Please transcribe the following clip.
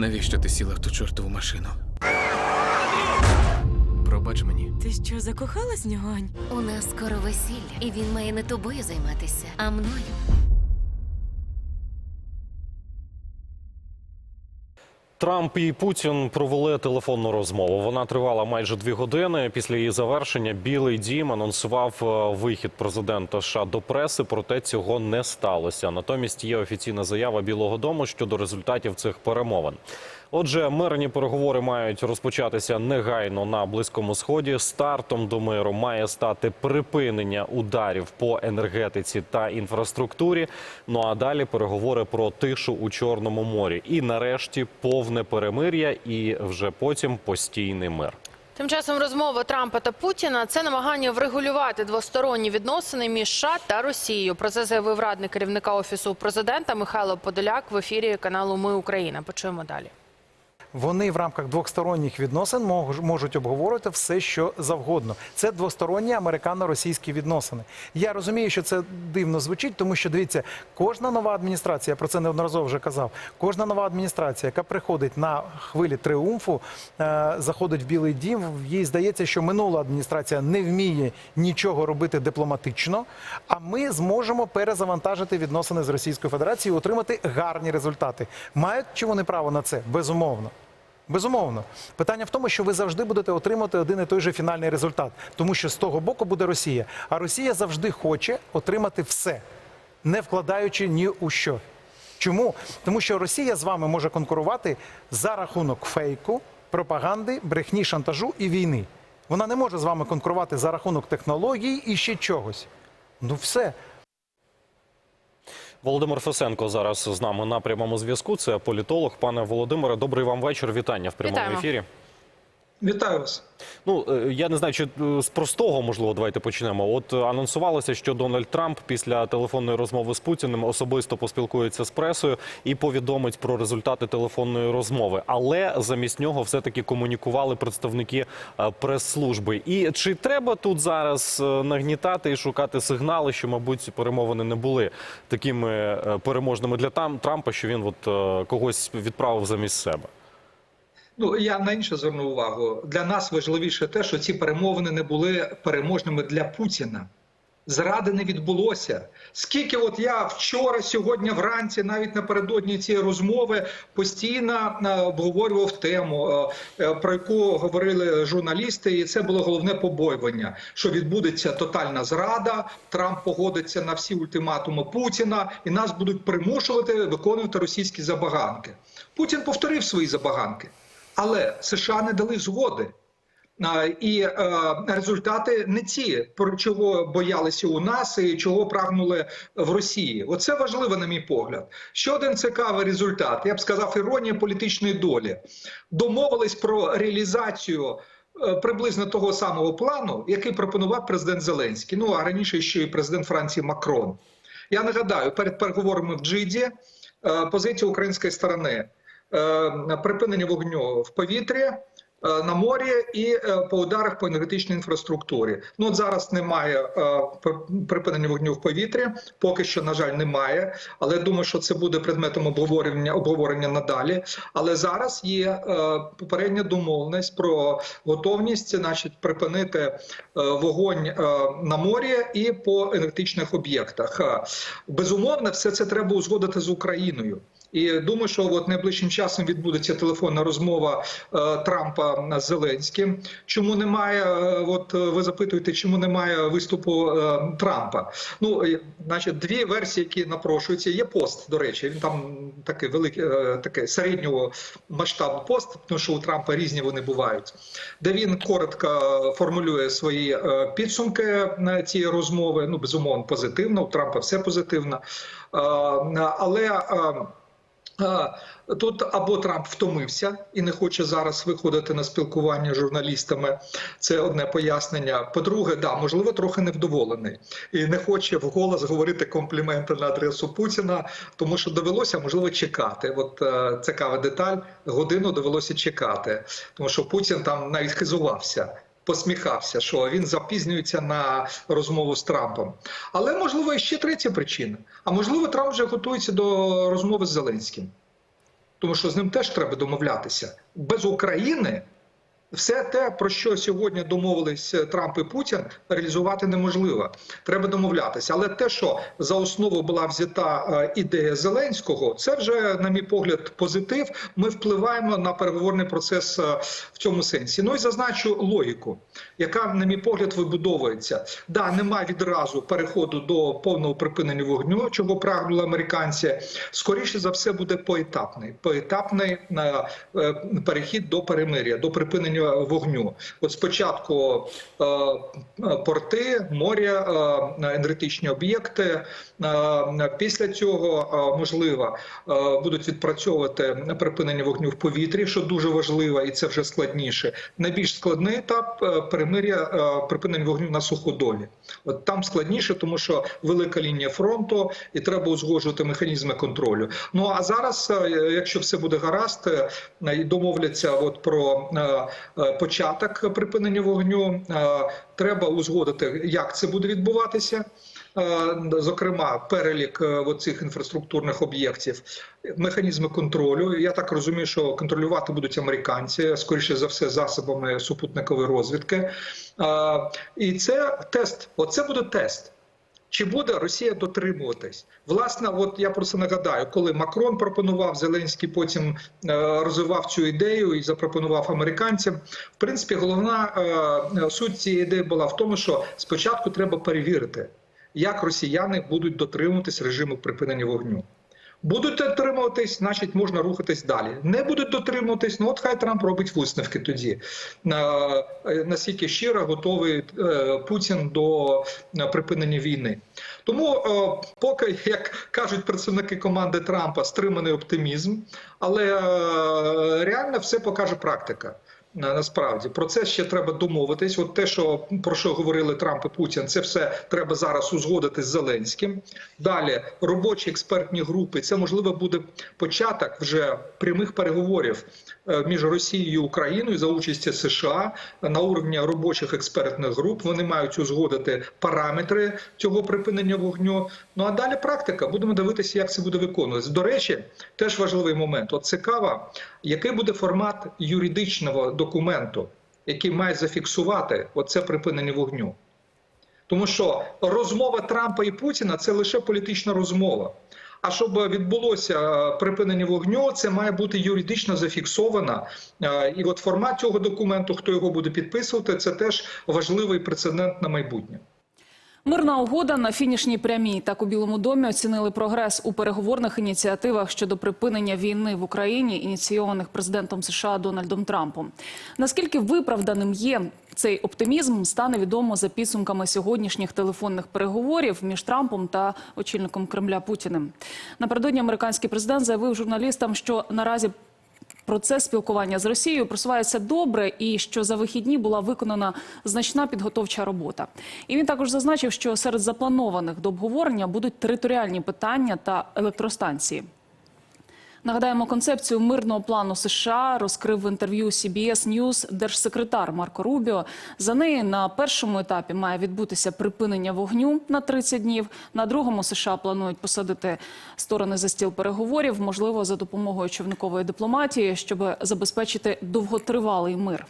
Навіщо ти сіла в ту чортову машину? Пробач мені. Ти що, закохалась в нього, Ань? У нас скоро весілля, і він має не тобою займатися, а мною. Трамп і Путін провели телефонну розмову. Вона тривала майже дві години. Після її завершення Білий Дім анонсував е, вихід президента США до преси, проте цього не сталося. Натомість є офіційна заява Білого Дому щодо результатів цих перемовин. Отже, мирні переговори мають розпочатися негайно на близькому сході. Стартом до миру має стати припинення ударів по енергетиці та інфраструктурі. Ну а далі переговори про тишу у Чорному морі. І нарешті повне перемир'я, і вже потім постійний мир. Тим часом розмова Трампа та Путіна це намагання врегулювати двосторонні відносини між США та Росією. Про це заявив радник керівника офісу президента Михайло Подоляк в ефірі каналу Ми Україна. Почуємо далі. Вони в рамках двосторонніх відносин мож- можуть обговорювати все, що завгодно. Це двосторонні американо-російські відносини. Я розумію, що це дивно звучить, тому що дивіться, кожна нова адміністрація, я про це неодноразово вже казав. Кожна нова адміністрація, яка приходить на хвилі триумфу, е, заходить в Білий Дім. Їй здається, що минула адміністрація не вміє нічого робити дипломатично. А ми зможемо перезавантажити відносини з Російською Федерацією, і отримати гарні результати. Мають чи вони право на це? Безумовно. Безумовно, питання в тому, що ви завжди будете отримати один і той же фінальний результат, тому що з того боку буде Росія. А Росія завжди хоче отримати все, не вкладаючи ні у що. Чому? Тому що Росія з вами може конкурувати за рахунок фейку, пропаганди, брехні, шантажу і війни. Вона не може з вами конкурувати за рахунок технологій і ще чогось. Ну все. Володимир Фесенко зараз з нами на прямому зв'язку. Це політолог. Пане Володимире, добрий вам вечір. Вітання в прямому Вітаємо. ефірі. Вітаю вас. Ну е, я не знаю, чи е, з простого можливо давайте почнемо. От е, анонсувалося, що Дональд Трамп після телефонної розмови з Путіним особисто поспілкується з пресою і повідомить про результати телефонної розмови. Але замість нього все таки комунікували представники прес-служби. І чи треба тут зараз нагнітати і шукати сигнали, що мабуть ці перемовини не були такими переможними для там Трампа, що він от когось відправив замість себе? Ну я на інше зверну увагу. Для нас важливіше те, що ці перемовини не були переможними для Путіна. Зради не відбулося. Скільки от я вчора, сьогодні вранці, навіть напередодні цієї розмови, постійно е, обговорював тему, е, е, про яку говорили журналісти, і це було головне побоювання, що відбудеться тотальна зрада. Трамп погодиться на всі ультиматуми Путіна, і нас будуть примушувати виконувати російські забаганки. Путін повторив свої забаганки, але США не дали згоди. І е, результати не ті, про чого боялися у нас і чого прагнули в Росії. Оце важливо, на мій погляд. Ще один цікавий результат. Я б сказав, іронія політичної долі. Домовились про реалізацію. е, Приблизно того самого плану, який пропонував президент Зеленський. Ну а раніше ще й президент Франції Макрон. Я нагадаю, перед переговорами в Джиді е, позиція української сторони припинення вогню в повітрі. е, На морі і е, по ударах по енергетичній інфраструктурі. Ну от зараз немає е, припинення вогню в повітрі. Поки що, на жаль, немає. Але думаю, що це буде предметом обговорення обговорення надалі. Але зараз є е, попередня домовленість про готовність, значить, припинити е, вогонь е, на морі і по енергетичних об'єктах. Е, Безумовно, все це треба узгодити з Україною. І думаю, що от найближчим часом відбудеться телефонна розмова е, Трампа з Зеленським. Чому немає? е, От е, ви запитуєте, чому немає виступу Трампа? Ну значить, дві версії, які напрошуються. Є пост, до речі. Він там такий великий, е, такий середнього масштабу пост, тому що у Трампа різні вони бувають, де він коротко формулює свої підсумки на цієї розмови. Ну безумовно, позитивно. У Трампа все позитивно, але. Тут або Трамп втомився і не хоче зараз виходити на спілкування з журналістами. Це одне пояснення. По-друге, да, можливо, трохи невдоволений і не хоче вголос говорити компліменти на адресу Путіна, тому що довелося можливо чекати. От е, цікава деталь. Годину довелося чекати, тому що Путін там навіть хизувався. Посміхався, що він запізнюється на розмову з Трампом. Але можливо ще третя причина. А можливо, Трамп вже готується до розмови з Зеленським. тому що з ним теж треба домовлятися. Без України все те, про що сьогодні домовились Трамп і Путін, реалізувати неможливо. Треба домовлятися. Але те, що за основу була взята е, ідея Зеленського, це вже, на мій погляд, позитив. Ми впливаємо на переговорний процес е, в цьому сенсі. Ну і зазначу логіку, яка, на мій погляд, вибудовується. Да, немає відразу переходу до повного припинення вогню, чого прагнули американці. Скоріше за все буде поетапний. Поетапний е, перехід до перемир'я, до припинення вогню. От спочатку е, порти, моря, е, енергетичні об'єкти. Е, Після цього можливо будуть відпрацьовувати припинення вогню в повітрі, що дуже важливо, і це вже складніше. Найбільш складний етап перемир'я припинення вогню на суходолі. От там складніше, тому що велика лінія фронту, і треба узгоджувати механізми контролю. Ну а зараз, якщо все буде гаразд, і домовляться от про початок припинення вогню, е, треба узгодити, як це буде відбуватися. Е, Зокрема, перелік е, цих інфраструктурних об'єктів, механізми контролю. Я так розумію, що контролювати будуть американці, скоріше за все, засобами супутникової розвідки. Е, І це тест. Оце буде тест. Чи буде Росія дотримуватись? Власне, от я просто нагадаю, коли Макрон пропонував Зеленський, потім е, розвивав цю ідею і запропонував американцям. В принципі, головна е, суть цієї ідеї була в тому, що спочатку треба перевірити, як росіяни будуть дотримуватись режиму припинення вогню. Будуть дотримуватись, значить можна рухатись далі. Не будуть дотримуватись, ну от хай Трамп робить висновки тоді. Е, Наскільки щиро готовий е, Путін до е, припинення війни. Тому, е, поки, як кажуть представники команди Трампа, стриманий оптимізм, але е, реально все покаже практика. На- Насправді про це ще треба домовитись. От те, що про що говорили Трамп і Путін, це все треба зараз узгодити з Зеленським. Далі робочі експертні групи. Це можливо буде початок вже прямих переговорів між Росією і Україною за участі США на уровні робочих експертних груп. Вони мають узгодити параметри цього припинення вогню. Ну а далі практика. Будемо дивитися, як це буде виконуватися. До речі, теж важливий момент. От цікаво, який буде формат юридичного документу, який має зафіксувати оце припинення вогню. Тому що розмова Трампа і Путіна це лише політична розмова. А щоб відбулося е, припинення вогню, це має бути юридично зафіксовано. Е, І от формат цього документу, хто його буде підписувати, це теж важливий прецедент на майбутнє. Мирна угода на фінішній прямій. Так у Білому домі оцінили прогрес у переговорних ініціативах щодо припинення війни в Україні, ініційованих президентом США Дональдом Трампом. Наскільки виправданим є цей оптимізм, стане відомо за підсумками сьогоднішніх телефонних переговорів між Трампом та очільником Кремля Путіним. Напередодні американський президент заявив журналістам, що наразі Процес спілкування з Росією просувається добре, і що за вихідні була виконана значна підготовча робота. І він також зазначив, що серед запланованих до обговорення будуть територіальні питання та електростанції. Нагадаємо, концепцію мирного плану США розкрив в інтерв'ю CBS News держсекретар Марко Рубіо. За неї на першому етапі має відбутися припинення вогню на 30 днів. На другому США планують посадити сторони за стіл переговорів, можливо, за допомогою човникової дипломатії, щоб забезпечити довготривалий мир.